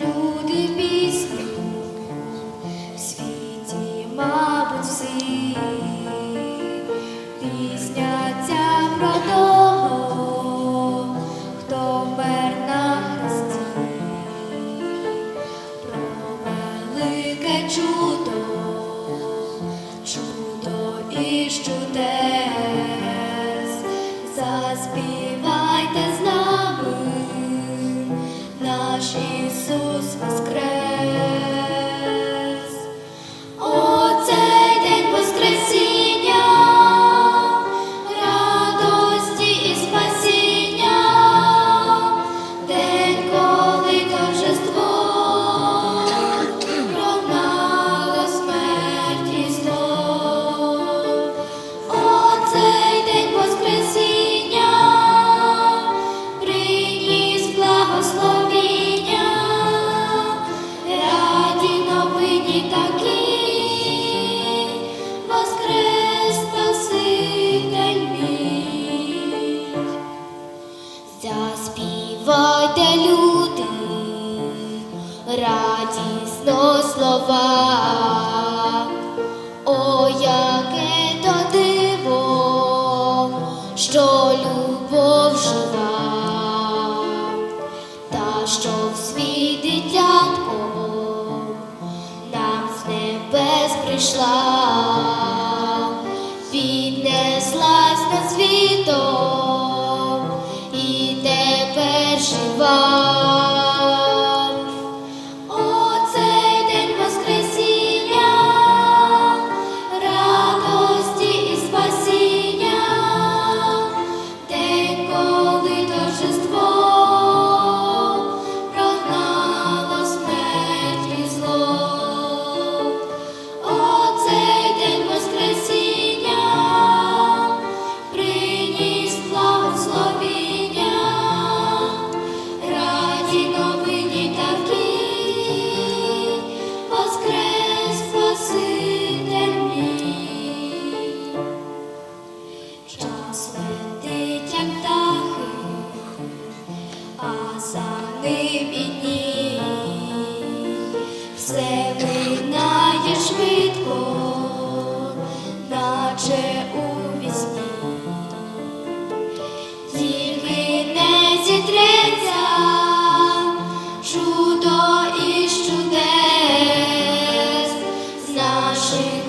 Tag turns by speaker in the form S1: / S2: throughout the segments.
S1: Люди пісні в світі, мабуть, всі пісняться про того, хто вмер на про велике чудо. Радісно слова. О, яке то диво, що любов жива, та що в світ дитятко нам з небес прийшла, піднеслась на світом і тепер жива. Час птахи, а за ним і. Все минає швидко, наче у вісні. Тільки не зітреться чудо і чудес з наших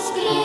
S1: scream